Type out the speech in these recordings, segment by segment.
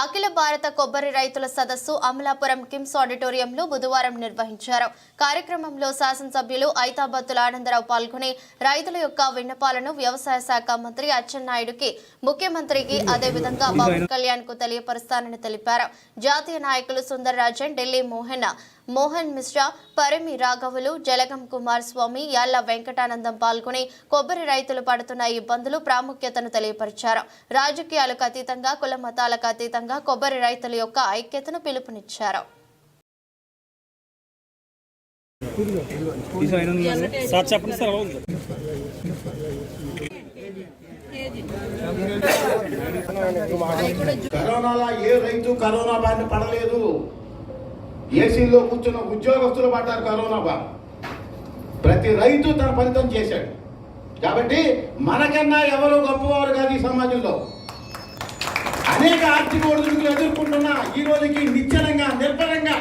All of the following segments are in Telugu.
అఖిల భారత కొబ్బరి రైతుల సదస్సు అమలాపురం కిమ్స్ ఆడిటోరియంలో బుధవారం నిర్వహించారు. కార్యక్రమంలో శాసనసభ్యులు ఐతాబత్తుల ఆనందరావు పాల్గొని రైతుల యొక్క విన్నపాలను వ్యవసాయ శాఖ మంత్రి అచ్చెన్నాయుడుకి ముఖ్యమంత్రికి అదేవిధంగా పవన్ కళ్యాణ్కు తెలియపరుస్తానని తెలిపారు. జాతీయ నాయకులు సుందర్ రాజన్ ఢిల్లీ మోహన్ మోహన్ మిశ్రా పరిమి రాఘవులు జలగం కుమార్ స్వామి యాళ్ళ వెంకటానందం పాల్గొని కొబ్బరి రైతులు పడుతున్న ఇబ్బందులు ప్రాముఖ్యతను తెలియపరిచారు. రాజకీయాలకు అతీతంగా కుల మతాలకు అతీతంగా కొబ్బరి రైతుల యొక్క ఐక్యతను పిలుపునిచ్చారు. కరోనాలో ఏ రైతు కరోనా బారిన పడలేదు. ఏసీలో కూర్చున్న ఉద్యోగస్తులు పడ్డారు కరోనా బారి. ప్రతి రైతు తన ఫలితం చేశాడు. కాబట్టి మనకన్నా ఎవరు గొప్పవారు కాదు ఈ సమాజంలో? అనేక ఆర్థిక ఒడిదుడుకులు ఎదుర్కొంటున్న ఈ రోజుకి నిచ్చనంగా నిర్భరంగా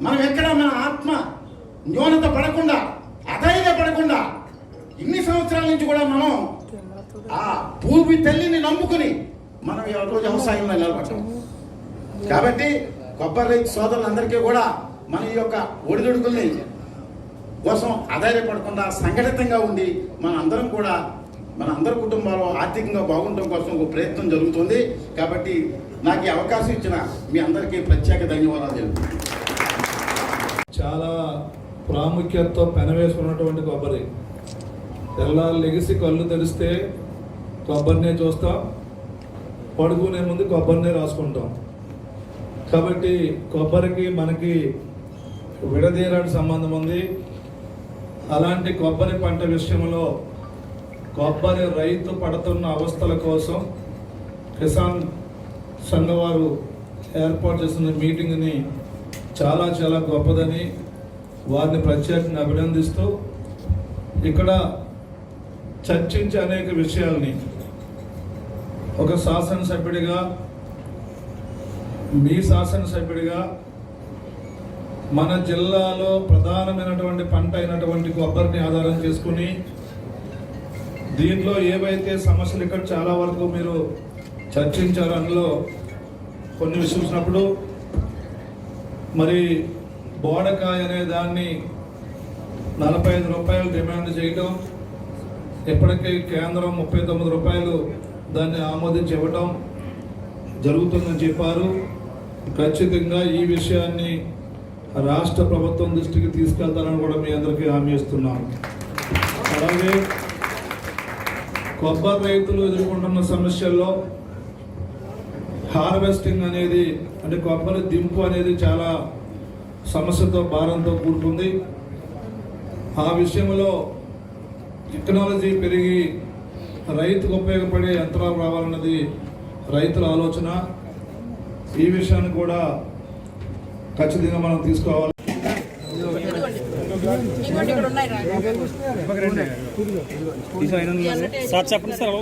మనం ఎక్కడ మన ఆత్మ న్యూనత పడకుండా అధైర్య పడకుండా ఇన్ని సంవత్సరాల నుంచి కూడా మనం ఆ భూమి తల్లిని నమ్ముకుని మనం రోజు వ్యవసాయంలో నిలబడతాం కాబట్టి కొబ్బరి రైతు సోదరులందరికీ కూడా మన ఈ యొక్క ఒడిదుడుకుల్ని కోసం ఆధారపడకుండా సంఘటితంగా ఉండి మన అందరం కూడా మన అందరి కుటుంబాలు ఆర్థికంగా బాగుండడం కోసం ఒక ప్రయత్నం జరుగుతుంది. కాబట్టి నాకు ఈ అవకాశం ఇచ్చిన మీ అందరికీ ప్రత్యేక ధన్యవాదాలు తెలుపుతున్నాను. చాలా ప్రాముఖ్యతతో పెనవేసుకున్నటువంటి కొబ్బరి. తెల్లారు లెగిసి కళ్ళు తెరిస్తే కొబ్బరినే చూస్తాం. పడుకునే ముందు కొబ్బరినే రాసుకుంటాం. కాబట్టి కొబ్బరికి మనకి విడదీరాని సంబంధం ఉంది. అలాంటి కొబ్బరి పంట విషయంలో కొబ్బరి రైతు పడుతున్న అవస్థల కోసం కిసాన్ సంఘ వారు ఏర్పాటు చేస్తున్న మీటింగ్ని చాలా చాలా గొప్పదని వారిని ప్రత్యేకంగా అభినందిస్తూ ఇక్కడ చర్చించే అనేక విషయాల్ని ఒక శాసనసభ్యుడిగా మీ శాసనసభ్యుడిగా మన జిల్లాలో ప్రధానమైనటువంటి పంట అయినటువంటి కొబ్బరిని ఆధారం చేసుకుని దీంట్లో ఏవైతే సమస్యలు ఇక్కడ చాలా వరకు మీరు చర్చించారు అందులో కొన్ని చూసినప్పుడు మరి బోడకాయ అనే దాన్ని నలభై ఐదు రూపాయలు డిమాండ్ చేయటం ఇప్పటికే కేంద్రం ముప్పై తొమ్మిది రూపాయలు దాన్ని ఆమోదించి ఇవ్వటం జరుగుతుందని చెప్పారు. ఖచ్చితంగా ఈ విషయాన్ని రాష్ట్ర ప్రభుత్వం దృష్టికి తీసుకెళ్తానని కూడా మీ అందరికీ హామీ ఇస్తున్నాను. అలాగే కొబ్బరి రైతులు ఎదుర్కొంటున్న సమస్యల్లో హార్వెస్టింగ్ అనేది అంటే కొబ్బరి దింపు అనేది చాలా సమస్యతో భారంతో కూడుకుంది. ఆ విషయంలో టెక్నాలజీ పెరిగి రైతుకు ఉపయోగపడే యంత్రాలు రావాలన్నది రైతుల ఆలోచన. ఈ విషయాన్ని కూడా ఖచ్చితంగా మనం తీసుకోవాలి ఇంకోటి ఇక్కడ ఉన్నాయి రా. ఈ సార్ చెప్పండి సార్